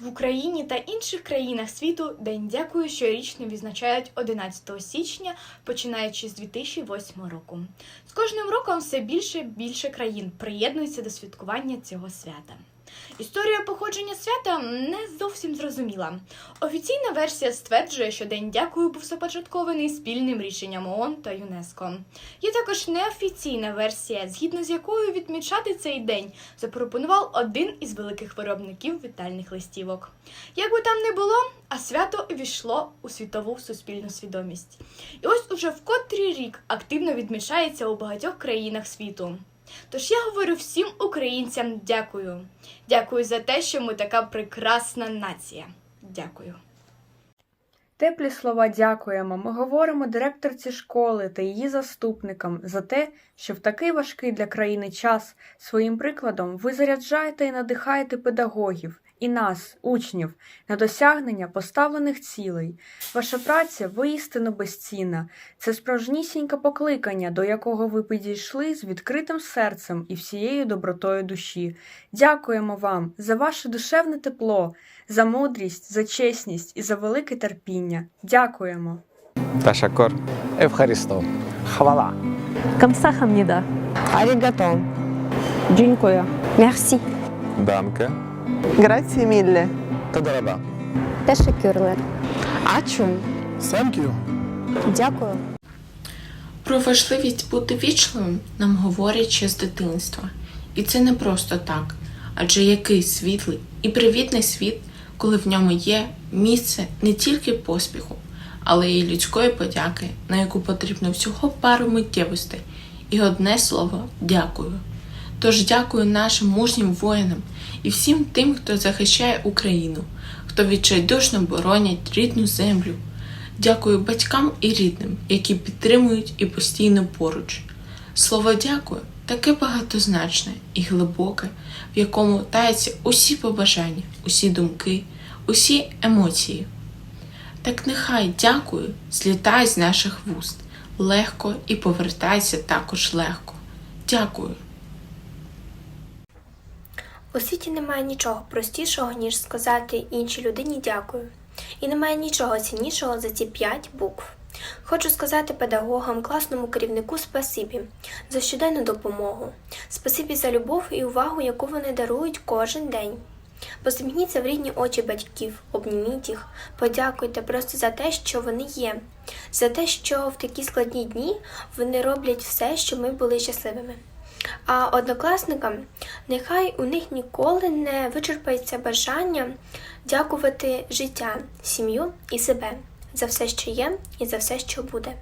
В Україні та інших країнах світу День дякую щорічно відзначають 11 січня, починаючи з 2008 року. З кожним роком все більше і більше країн приєднуються до святкування цього свята. Історія походження свята не зовсім зрозуміла. Офіційна версія стверджує, що День дякую був започаткований спільним рішенням ООН та ЮНЕСКО. Є також неофіційна версія, згідно з якою відмічати цей день запропонував один із великих виробників вітальних листівок. Як би там не було, а свято увійшло у світову суспільну свідомість. І ось уже в котрий рік активно відмічається у багатьох країнах світу. Тож я говорю всім українцям дякую. Дякую за те, що ми така прекрасна нація. Дякую. Теплі слова дякуємо. Ми говоримо директорці школи та її заступникам за те, що в такий важкий для країни час своїм прикладом ви заряджаєте і надихаєте педагогів і нас, учнів, на досягнення поставлених цілей. Ваша праця воістину безцінна. Це справжнісіньке покликання, до якого ви підійшли з відкритим серцем і всією добротою душі. Дякуємо вам за ваше душевне тепло, за мудрість, за чесність і за велике терпіння. Дякуємо. Ташакор. Евхаристо. Хвала. Камсахамніда. Арігато. Дякую. Мерсі. Данке. Грації мілле. Тадараба. Тешекюрлер. Ачун. Thank Дякую. Про важливість бути вічливим нам говорять ще з дитинства. І це не просто так, адже який світлий і привітний світ, коли в ньому є місце не тільки поспіху, але й людської подяки, на яку потрібно всього пару миттєвостей, і одне слово дякую. Тож дякую нашим мужнім воїнам і всім тим, хто захищає Україну, хто відчайдушно боронять рідну землю. Дякую батькам і рідним, які підтримують і постійно поруч. Слово дякую таке багатозначне і глибоке, в якому таються усі побажання, усі думки, усі емоції. Так нехай дякую злітає з наших вуст легко і повертається також легко. Дякую. У світі немає нічого простішого, ніж сказати іншій людині дякую. І немає нічого ціннішого за ці п'ять букв. Хочу сказати педагогам, класному керівнику спасибі за щоденну допомогу, спасибі за любов і увагу, яку вони дарують кожен день. Посміхніться в рідні очі батьків, обніміть їх, подякуйте просто за те, що вони є, за те, що в такі складні дні вони роблять все, щоб ми були щасливими. А однокласникам нехай у них ніколи не вичерпається бажання дякувати життя, сім'ю і себе за все, що є, і за все, що буде.